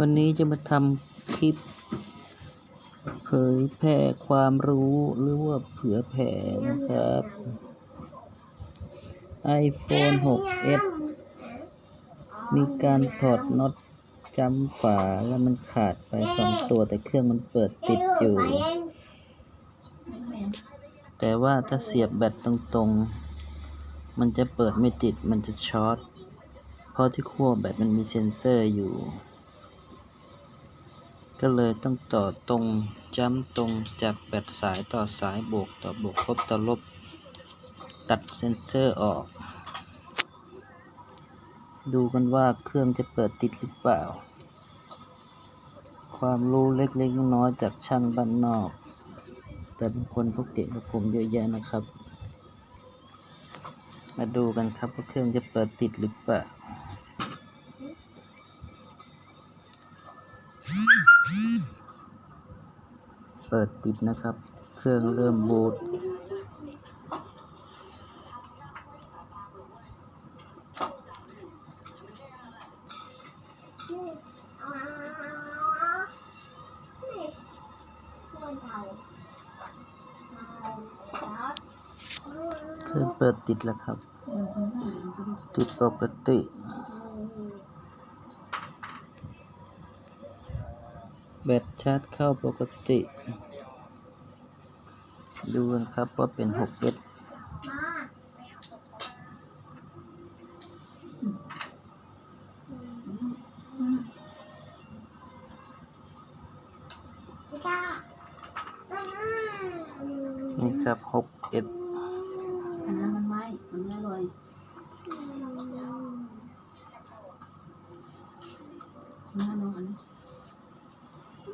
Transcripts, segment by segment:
วันนี้จะมาทำคลิป เผยแพร่ความรู้หรือว่าเผื่อแผ่นะครับ iPhone 6s มีการถอดน็อตจำฝาแล้วมันขาดไปสองตัวแต่เครื่องมันเปิดติดอยู่ แต่ว่าถ้าเสียบแบตตรงๆ มันจะเปิดไม่ติดมันจะช็อต เพราะที่ขั้วแบตมันมีเซ็นเซอร์อยู่ ก็เลยต้องต่อตรงจ้ำตรงจากแบตสายต่อสายบวกต่อบวกลบต่อลบ ตัดเซนเซอร์ออก ดูกันว่าเครื่องจะเปิดติดหรือเปล่า ความรู้เล็กๆน้อยๆจากช่างบ้านนอก แต่บางคนพวกเก่งกว่าผมเยอะแยะนะครับ มาดูกันครับว่าเครื่องจะเปิดติดหรือเปล่า เปิดติดนะครับ เครื่องเริ่มบูตเครื่องเปิดติดแล้วครับ ติดปกติ แบตชาร์จเข้าปกติ ดูกันครับว่าเป็น 6S นี่ครับ 6S อันนั้นมันไม่ มันไม่อร่อยน่าลองอันนี้ ค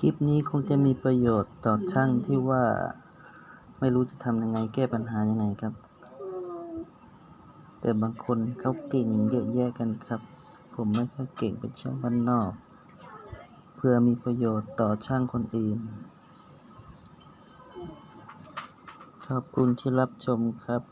ลิปนี้คงจะมีประโยชน์ต่อช่างที่ว่าไม่รู้จะทำยังไงแก้ปัญหายังไงครับ แต่บางคนเขาเก่งเยอะแยะกันครับ ผมไม่ค่อยเก่งเป็นช่างบ้านนอก เพื่อมีประโยชน์ต่อช่างคนอื่น ขอบคุณที่รับชมครับ